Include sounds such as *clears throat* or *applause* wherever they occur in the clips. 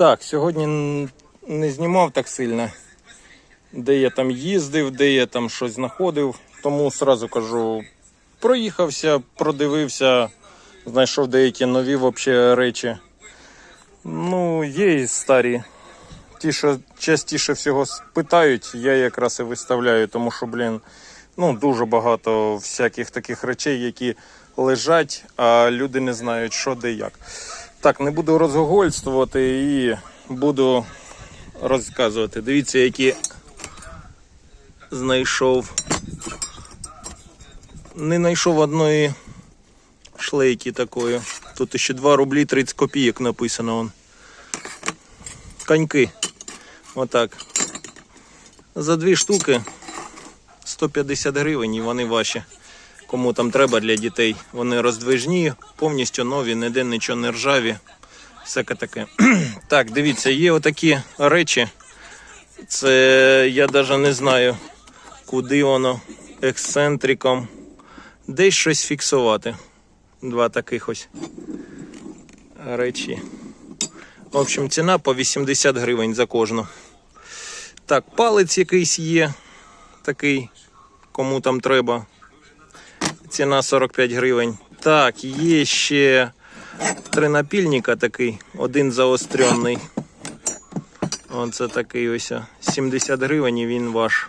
Так, сьогодні не знімав так сильно, де я там їздив, де я там щось знаходив. Тому сразу кажу, проїхався, продивився, знайшов деякі нові вообще речі. Ну, є і старі. Ті, що частіше всього питають, я якраз і виставляю, тому що, блін, ну дуже багато всяких таких речей, які лежать, а люди не знають, що де як. Так, не буду розгогольствувати і буду розказувати. Дивіться, які знайшов. Не знайшов одної шлейки такої. Тут ще 2 рублі 30 копійок написано. Вон. Коньки. Отак. За дві штуки 150 гривень і вони ваші. Кому там треба для дітей. Вони роздвижні, повністю нові, ніде нічого не ржаві. Всяке таке. *clears throat* так, дивіться, є отакі речі. Це я навіть не знаю, куди воно ексцентриком. Десь щось фіксувати. Два таких ось речі. В общем, ціна по 80 гривень за кожну. Так, палець якийсь є. Такий, кому там треба. Ціна 45 гривень. Так, є ще три напільника такий, один заостренний. Оце такий ось. 70 гривень і він ваш.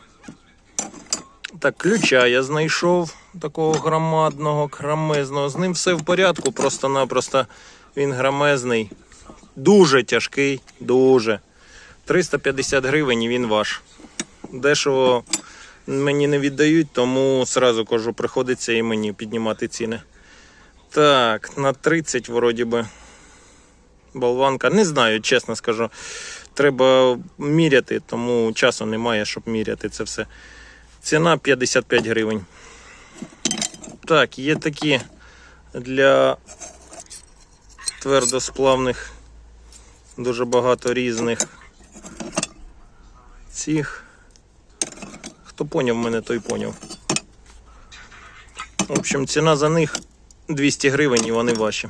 Так, ключа я знайшов такого громадного, крамезного. З ним все в порядку, просто-напросто він громезний. Дуже тяжкий, дуже. 350 гривень і він ваш. Дешево мені не віддають, тому сразу кажу, приходиться і мені піднімати ціни. Так, на 30 вроді би. Болванка. Не знаю, чесно скажу. Треба міряти, тому часу немає, щоб міряти це все. Ціна 55 гривень. Так, є такі для твердосплавних, дуже багато різних цих. Хто поняв мене, той поняв. В общем, ціна за них 200 гривень і вони ваші.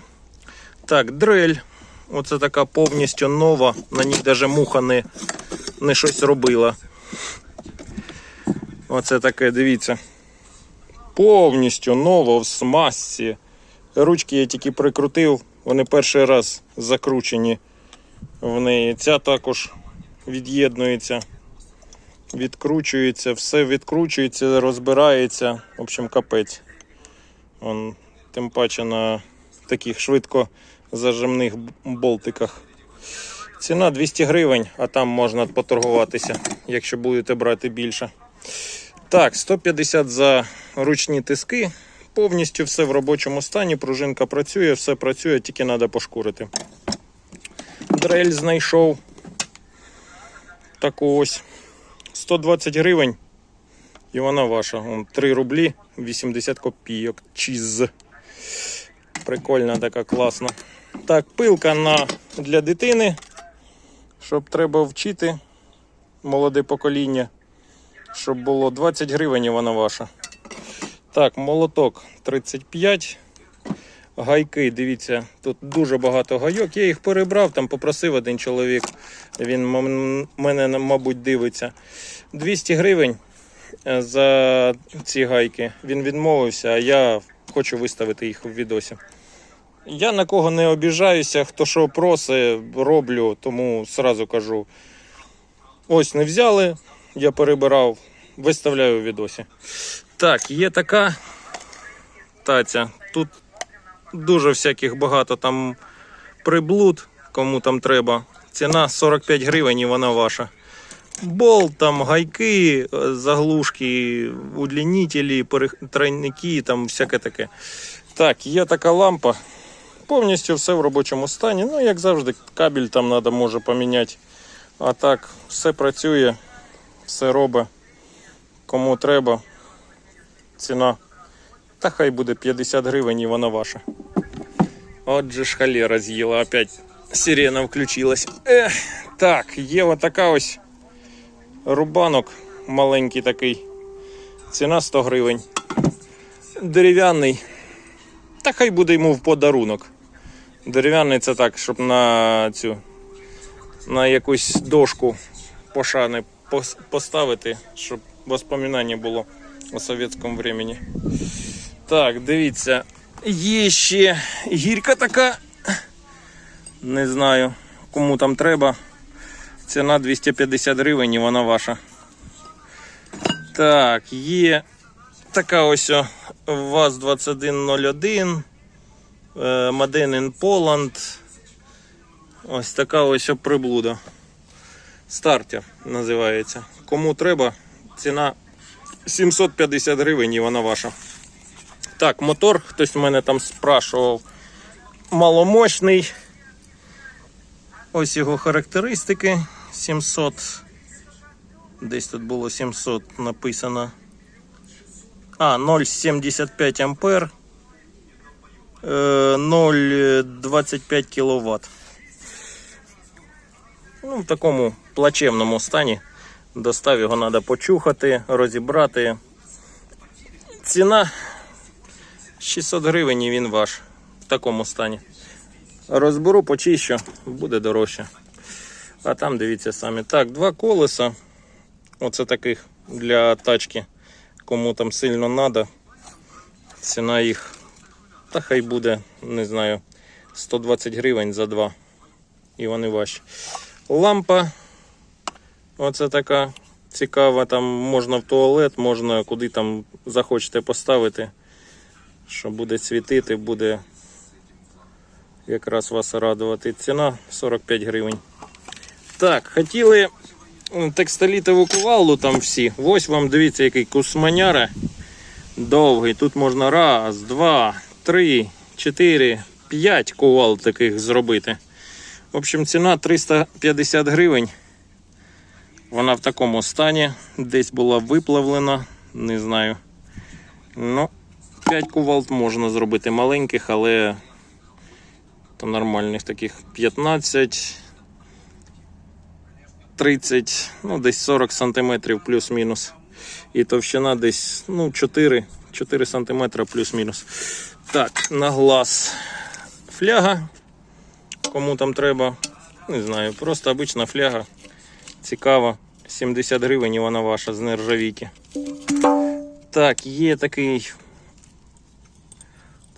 Так, дрель. Оце така повністю нова. На ній навіть муха не, не щось робила. Оце таке, дивіться. Повністю нова в смазці. Ручки я тільки прикрутив, вони перший раз закручені в неї. Ця також від'єднується, відкручується, все відкручується, розбирається. В общем, капець. Вон, тим паче на таких швидко зажимних болтиках. Ціна 200 гривень, а там можна поторгуватися, якщо будете брати більше. Так, 150 за ручні тиски. Повністю все в робочому стані. Пружинка працює, все працює, тільки треба пошкурити. Дрель знайшов. Таку ось 120 гривень. І вона ваша. Вон, 3 рублі 80 копійок. Чіз. Прикольна така класна. Так, пилка на, для дитини. Щоб треба вчити молоде покоління. Щоб було 20 гривень і вона ваша. Так, молоток 35. Гайки, дивіться, тут дуже багато гайок. Я їх перебрав, там попросив один чоловік. Він мене, мабуть, дивиться. 200 гривень е, за ці гайки. Він відмовився, а я хочу виставити їх в відосі. Я на кого не обіжаюся, хто що просить, роблю, тому сразу кажу. Ось не взяли, я перебирав, виставляю у відосі. Так, є така таця. Тут дуже всяких багато там приблуд, кому там треба. Ціна 45 гривень і вона ваша. Болт, там, гайки, е, заглушки, удлінителі, перех- тройники, там всяке таке. Так, є така лампа. Повністю все в робочому стані. Ну, як завжди, кабель там треба може поміняти. А так, все працює, все робить. Кому треба, ціна. Та хай буде 50 гривень і вона ваша. Отже ж халера з'їла, опять сирена включилась. Ех, так, є отака ось рубанок маленький такий. Ціна 100 гривень. Дерев'яний. Та хай буде йому в подарунок. Дерев'яний це так, щоб на цю на якусь дошку пошани поставити, щоб воспоминання було у совєтському времені. Так, дивіться. Є ще гірка така. Не знаю, кому там треба. Ціна 250 гривень і вона ваша. Так, є така ось ВАЗ-2101. е, Made in Poland. Ось така ось приблуда. Стартер називається. Кому треба, ціна 750 гривень і вона ваша. Так, мотор, хтось в мене там спрашував. Маломощний. Ось його характеристики. 700. Десь тут було 700 написано. А, 0,75 ампер. Е, 0,25 кВт. Ну, в такому плачевному стані. Достав його треба почухати, розібрати. Ціна 600 гривень і він ваш. В такому стані. Розберу, почищу, буде дорожче. А там дивіться самі. Так, два колеса. Оце таких для тачки. Кому там сильно треба. Ціна їх. Та хай буде, не знаю, 120 гривень за два. І вони ваші. Лампа. Оце така цікава. Там можна в туалет, можна куди там захочете поставити. Що буде світити, буде якраз вас радувати. Ціна 45 гривень. Так, хотіли текстолітову кувалду там всі. Ось вам дивіться, який кусманяра довгий. Тут можна раз, два, три, чотири, п'ять кувал таких зробити. В общем, ціна 350 гривень. Вона в такому стані. Десь була виплавлена, не знаю. Ну, 5 кувалд можна зробити маленьких, але то нормальних таких 15, 30, ну десь 40 сантиметрів плюс-мінус. І товщина десь ну, 4, 4 сантиметра плюс-мінус. Так, на глаз фляга. Кому там треба, не знаю, просто обична фляга. Цікава. 70 гривень і вона ваша з нержавійки. Так, є такий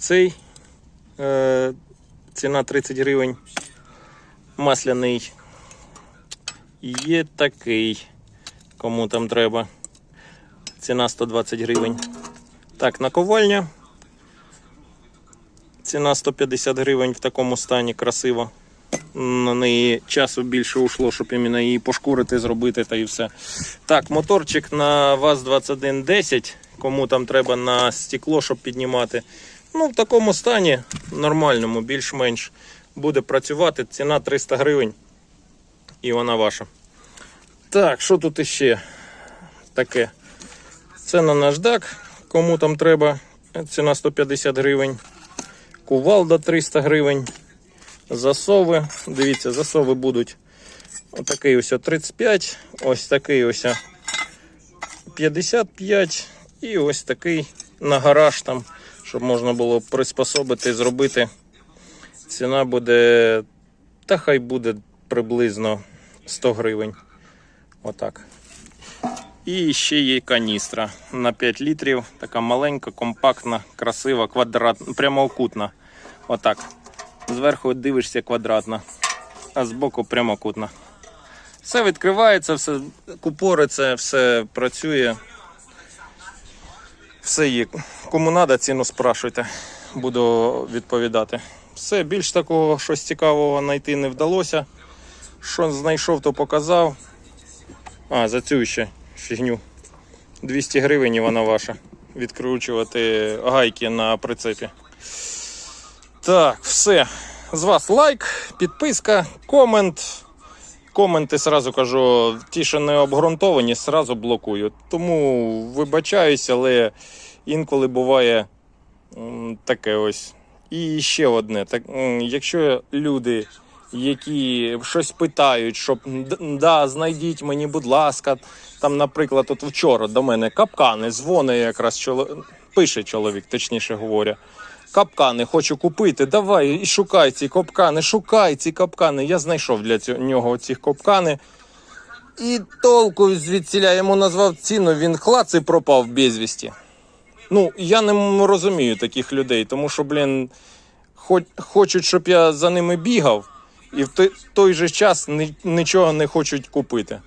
цей. Е, ціна 30 гривень. Масляний. Є такий. Кому там треба. Ціна 120 гривень. Так, наковальня. Ціна 150 гривень в такому стані красиво. На неї часу більше ушло, щоб іменно її пошкурити, зробити та і все. Так, моторчик на ВАЗ-2110. Кому там треба на стекло, щоб піднімати. Ну, в такому стані нормальному, більш-менш буде працювати. Ціна 300 гривень. І вона ваша. Так, що тут іще таке? Це на наждак. Кому там треба. Ціна 150 гривень. Кувалда 300 гривень. Засови. Дивіться, засови будуть отакий ось 35, ось такий ось 55 і ось такий на гараж там, щоб можна було приспособити, зробити. Ціна буде, та хай буде приблизно 100 гривень. Отак. І ще є каністра на 5 літрів. Така маленька, компактна, красива, квадратна, прямокутна. Отак. Зверху дивишся квадратна, а збоку прямокутна. Все відкривається, все купориться, все працює. Все є. Кому треба, ціну спрашуйте. Буду відповідати. Все, більш такого щось цікавого знайти не вдалося. Що знайшов, то показав. А, за цю ще фігню. 200 гривень і вона ваша. Відкручувати гайки на прицепі. Так, все. З вас лайк, підписка, комент. Коменти сразу кажу, ті, що не обґрунтовані, сразу блокую. Тому вибачаюсь, але інколи буває таке ось. І ще одне. Так, якщо люди, які щось питають, щоб да, знайдіть мені, будь ласка, там, наприклад, от вчора до мене капкани дзвонить якраз чоло... пише чоловік, точніше говоря. Капкани хочу купити. Давай і шукай ці капкани, шукай ці капкани. Я знайшов для нього ці капкани. І толку звідсіля йому назвав ціну, він клац і пропав безвісті. Ну, я не розумію таких людей, тому що, блін, хоч, хочуть, щоб я за ними бігав, і в той же час нічого не хочуть купити.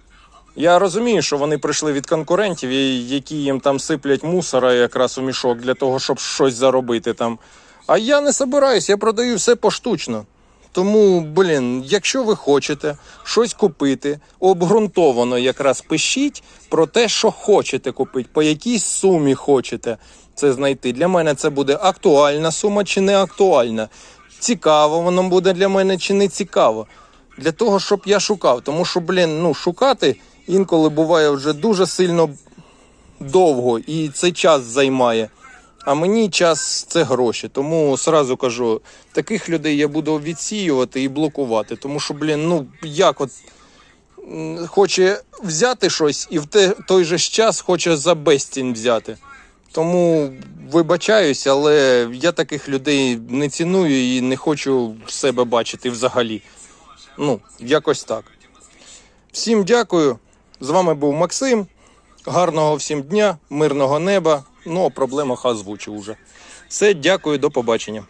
Я розумію, що вони прийшли від конкурентів, які їм там сиплять мусора якраз у мішок для того, щоб щось заробити там. А я не собираюсь, я продаю все поштучно. Тому, блін, якщо ви хочете щось купити, обґрунтовано якраз пишіть про те, що хочете купити, по якій сумі хочете це знайти. Для мене це буде актуальна сума чи не актуальна. Цікаво воно буде для мене чи не цікаво. Для того, щоб я шукав. Тому що, блін, ну, шукати інколи буває вже дуже сильно довго і це час займає. А мені час це гроші. Тому сразу кажу, таких людей я буду відсіювати і блокувати. Тому що, блін, ну як от хоче взяти щось і в той же час хоче за безцінь взяти. Тому вибачаюсь, але я таких людей не ціную і не хочу себе бачити взагалі. Ну, якось так. Всім дякую. З вами був Максим. Гарного всім дня, мирного неба. Ну, проблемах озвучив уже. Все, дякую, до побачення.